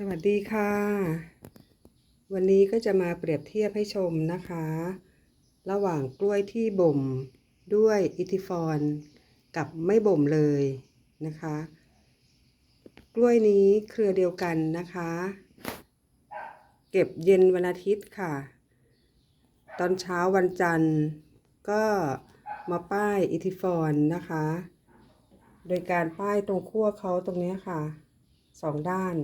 สวัสดีค่ะ วันนี้ก็จะมาเปรียบเทียบให้ชมนะคะ ระหว่างกล้วยที่บ่มด้วยอิทิฟอนกับไม่บ่มเลยนะคะ กล้วยนี้เครือเดียวกันนะคะ เก็บเย็นวันอาทิตย์ค่ะ ตอนเช้าวันจันทร์ก็มาป้ายอิทิฟอนนะคะ โดยการป้ายตรงขั้วเขาตรงนี้ค่ะสองด้าน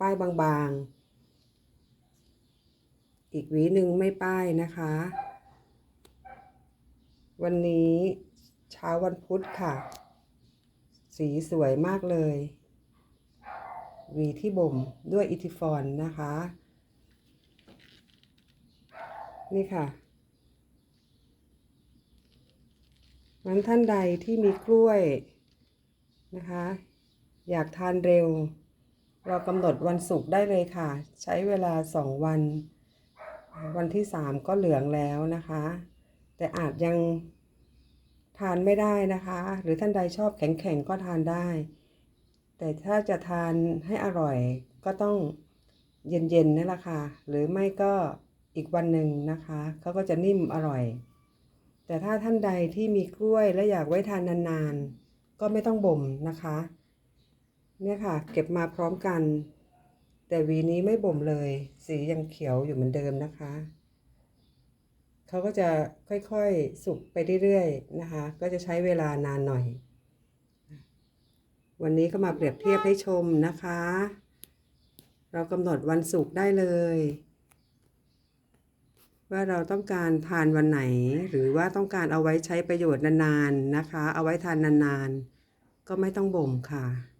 ป้ายบางๆ อีกหวีหนึ่งไม่ป้ายนะคะ วันนี้เช้าวันพุธค่ะ สีสวยมากเลยหวีที่บ่มด้วยอิทิฟอนนะคะ นี่ค่ะนั้นท่านใดที่มีกล้วยนะคะ อยากทานเร็ว เรากำหนดวันศุกร์ได้เลยค่ะ ใช้เวลาสองวัน วันที่สามก็เหลืองแล้วนะคะ แต่อาจยังทานไม่ได้นะคะ หรือท่านใดชอบแข็งๆก็ทานได้ แต่ถ้าจะทานให้อร่อยก็ต้องเย็นๆนี่แหละค่ะ หรือไม่ก็อีกวันหนึ่งนะคะเขาก็จะนิ่มอร่อย แต่ถ้าท่านใดที่มีกล้วยและอยากไว้ทานนานๆ ก็ไม่ต้องบ่มนะคะ เนี่ยค่ะ เก็บมาพร้อมกัน แต่วีนี้ไม่บ่มเลย สียังเขียวอยู่เหมือนเดิมนะคะเขาก็จะค่อยๆสุกไปเรื่อยๆนะคะ ก็จะใช้เวลานานหน่อย วันนี้ก็มาเปรียบเทียบให้ชมนะคะ เรากำหนดวันศุกได้เลย ว่าเราต้องการทานวันไหน หรือว่าต้องการเอาไว้ใช้ประโยชน์นานๆนะคะ เอาไว้ทานนานๆ ก็ไม่ต้องบ่มค่ะ